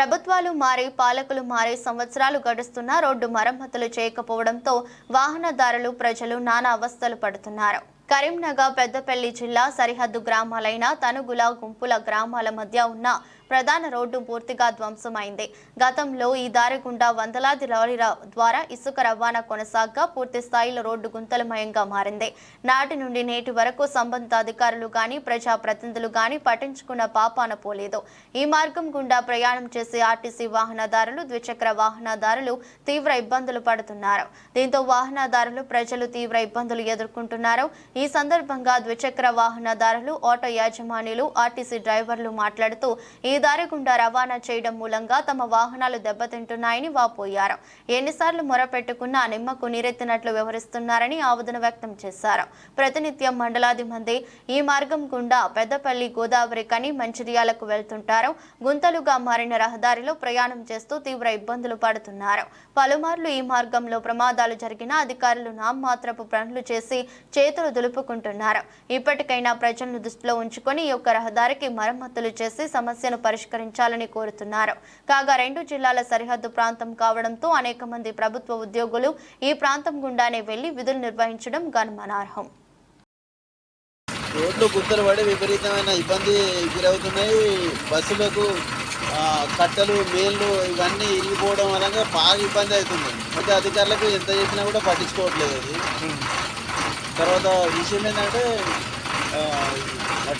ప్రభుత్వాలు మారి పాలకులు మారి సంవత్సరాలు గడుస్తున్నా రోడ్డు మరమ్మతులు చేయకపోవడంతో వాహనదారులు ప్రజలు నానా అవస్థలు పడుతున్నారు. కరీంనగర్ పెద్దపల్లి జిల్లా సరిహద్దు గ్రామాలైన తనుగుల గుంపుల గ్రామాల మధ్య ఉన్న ప్రధాన రోడ్డు పూర్తిగా ధ్వంసమైంది. గతంలో ఈ దారి గుండా వందలాది లారీల ద్వారా ఇసుక రవాణా కొనసాగగా పూర్తి స్థాయిలో రోడ్డు గుంతలమయంగా మారింది. నాటి నుండి నేటి వరకు సంబంధిత అధికారులు గాని ప్రజా ప్రతినిధులు గాని పట్టించుకున్న పాపాన పోలేదు. ఈ మార్గం గుండా ప్రయాణం చేసే ఆర్టీసీ వాహనదారులు ద్విచక్ర వాహనదారులు తీవ్ర ఇబ్బందులు పడుతున్నారు. దీంతో వాహనదారులు ప్రజలు తీవ్ర ఇబ్బందులు ఎదుర్కొంటున్నారు. ఈ ఈ సందర్భంగా ద్విచక్ర వాహనదారులు ఆటో యాజమానులు ఆర్టీసీ డ్రైవర్లు మాట్లాడుతూ ఈ దారి గుండా రవాణా చేయడం మూలంగా తమ వాహనాలు దెబ్బతింటున్నాయని వాపోయారు. ఎన్నిసార్లు మొరపెట్టుకున్నా నిమ్మకు నీరెత్తినట్లు వివరిస్తున్నారని ఆవేదన వ్యక్తం చేశారు. ప్రతినిత్యం మండలాది మంది ఈ మార్గం గుండా పెద్దపల్లి గోదావరి కని మంచిర్యాలకు వెళ్తుంటారు. గుంతలుగా మారిన రహదారిలో ప్రయాణం చేస్తూ తీవ్ర ఇబ్బందులు పడుతున్నారు. పలుమార్లు ఈ మార్గంలో ప్రమాదాలు జరిగినా అధికారులు నామమాత్రపు పనులు చేసి చేతులు దులుపుకుంటున్నారు ఇప్పటికైనా ప్రజలను దృష్టిలో ఉంచుకొని ఈ యొక్క రహదారికి మరమ్మతులు చేసి సమస్యను పరిష్కరించాలని కోరుతున్నారు. కాగా రెండు జిల్లాల సరిహద్దు ప్రాంతం కావడంతో అనేక మంది ప్రభుత్వ ఉద్యోగులు ఈ ప్రాంతం గుండానే వెళ్ళి విధులు నిర్వహించడం గమనార్హం రోడ్లు గుంతలు పడి విపరీతమైన ఇబ్బంది గురవుతున్నాయి. బస్సులకు కట్టలు మేళ్ళు ఇవన్నీ ఇరిగిపోవడం వలన బాగా ఇబ్బంది అవుతుంది. అయితే అధికారులకు ఎంత చెప్పినా కూడా పట్టించుకోవట్లేదు అది. తర్వాత విషయం ఏంటంటే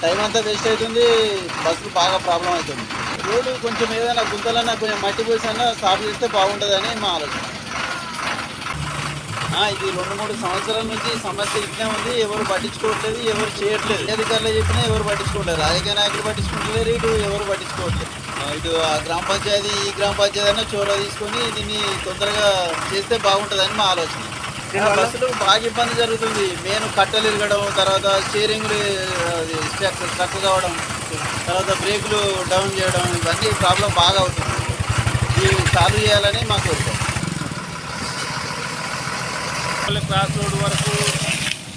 టైం అంతా వేస్ట్ అవుతుంది బస్సులు బాగా ప్రాబ్లం అవుతుంది. రోడ్డు కొంచెం ఏదైనా గుంతలన్నా కొంచెం మట్టి పోసన్నా సాఫ్ చేస్తే బాగుంటుందని మా ఆలోచన. ఇది రెండు మూడు సంవత్సరాల నుంచి సమస్య ఇట్లే ఉంది ఎవరు పట్టించుకోవట్లేదు ఎవరు చేయట్లేదు. అధికారులు చెప్పినా ఎవరు పట్టించుకోవట్లేదు. రాజకీయ నాయకులు పట్టించుకుంటలేరు ఇటు ఎవరు పట్టించుకోవట్లేదు. ఇటు ఆ గ్రామ పంచాయతీ ఈ గ్రామ పంచాయతీ అయినా చోర తీసుకొని దీన్ని తొందరగా చేస్తే బాగుంటుందని మా ఆలోచన. బస్సులు బాగా ఇబ్బంది జరుగుతుంది. మెయిన్ కట్టలు ఇరగడం తర్వాత స్టీరింగ్లు స్ట్రక్ కావడం తర్వాత బ్రేకులు డౌన్ చేయడం ఇవన్నీ ప్రాబ్లం బాగా అవుతుంది. ఇవి సాల్వ్ చేయాలని మా కోరిక. క్రాస్ రోడ్ వరకు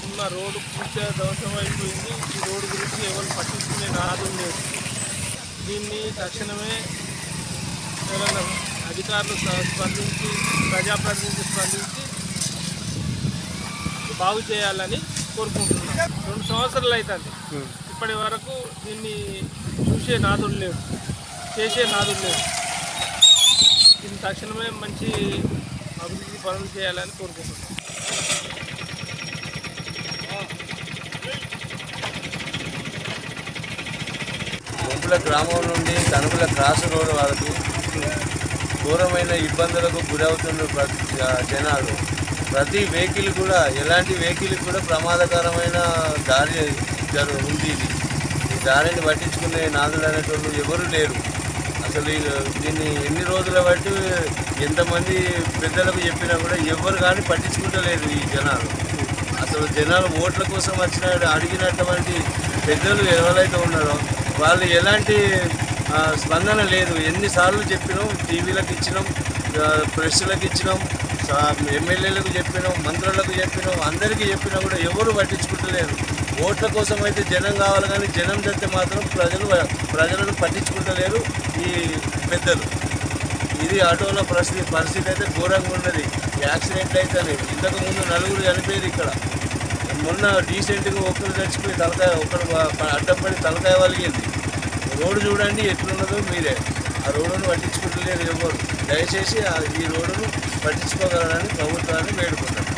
ఉన్న రోడ్డు పూర్తిగా ధ్వంసం అయిపోయింది. ఈ రోడ్డు గురించి ఎవరు పట్టించుకునే నాదు లేదు. దీన్ని తక్షణమే ఎవరైనా అధికారులు స్ప- స్పందించి ప్రజాప్రతినిధులు స్పందించి బాగు చేయాలని కోరుకుంటున్నాం. రెండు సంవత్సరాలు అవుతుంది. ఇప్పటి వరకు దీన్ని చూసే నాదులు లేవు చేసే నాదులు లేవు దీన్ని తక్షణమే మంచి అభివృద్ధి పనులు చేయాలని కోరుకుంటున్నాం. గుంపుల గ్రామం నుండి తణుకుల క్రాస్ రోడ్ వరకు ఘోరమైన ఇబ్బందులకు గురవుతున్న జనాలు ప్రతి వెహికల్ కూడా ఎలాంటి వెహికల్ కూడా ప్రమాదకరమైన దారి జరు ఉంది ఇది. ఈ దారిని పట్టించుకునే నాదులు అనేటోళ్ళు ఎవరు లేరు. అసలు దీన్ని ఎన్ని రోజుల బట్టి ఎంతమంది పెద్దలకు చెప్పినా కూడా ఎవరు కానీ పట్టించుకుంటలేరు ఈ జనాలు. అసలు జనాలు ఓట్ల కోసం వచ్చిన అడిగినటువంటి పెద్దలు ఎవరైతే ఉన్నారో వాళ్ళు ఎలాంటి స్పందన లేదు. ఎన్నిసార్లు చెప్పినాం టీవీలకు ఇచ్చినాం ప్రెస్లకు ఇచ్చినాం ఎమ్మెల్యేలకు చెప్పినాం మంత్రులకు చెప్పినాం అందరికీ చెప్పినా కూడా ఎవరు పట్టించుకుంటలేరు. ఓట్ల కోసం అయితే జనం కావాలి కానీ జనం తెస్తే మాత్రం ప్రజలు ప్రజలను పట్టించుకుంటలేరు ఈ పెద్దలు. ఇది ఆటోల పరిస్థితి పరిస్థితి అయితే ఘోరంగా ఉన్నది. యాక్సిడెంట్ అయితే ఇంతకు ముందు నలుగురు చనిపోయారు ఇక్కడ. మొన్న డీసెంట్గా ఒకరు చచ్చిపోయి తలకాయ ఒకరు అడ్డం పడి తలకాయ వలిగింది. రోడ్డు చూడండి ఎట్లున్నదో మీరే. ఆ రోడ్డును పట్టించుకుంటలేరు ఎవరు. దయచేసి ఆ- ఈ రోడ్డును పట్టించుకోగలరని ప్రభుత్వాన్ని వేడుకుంటారు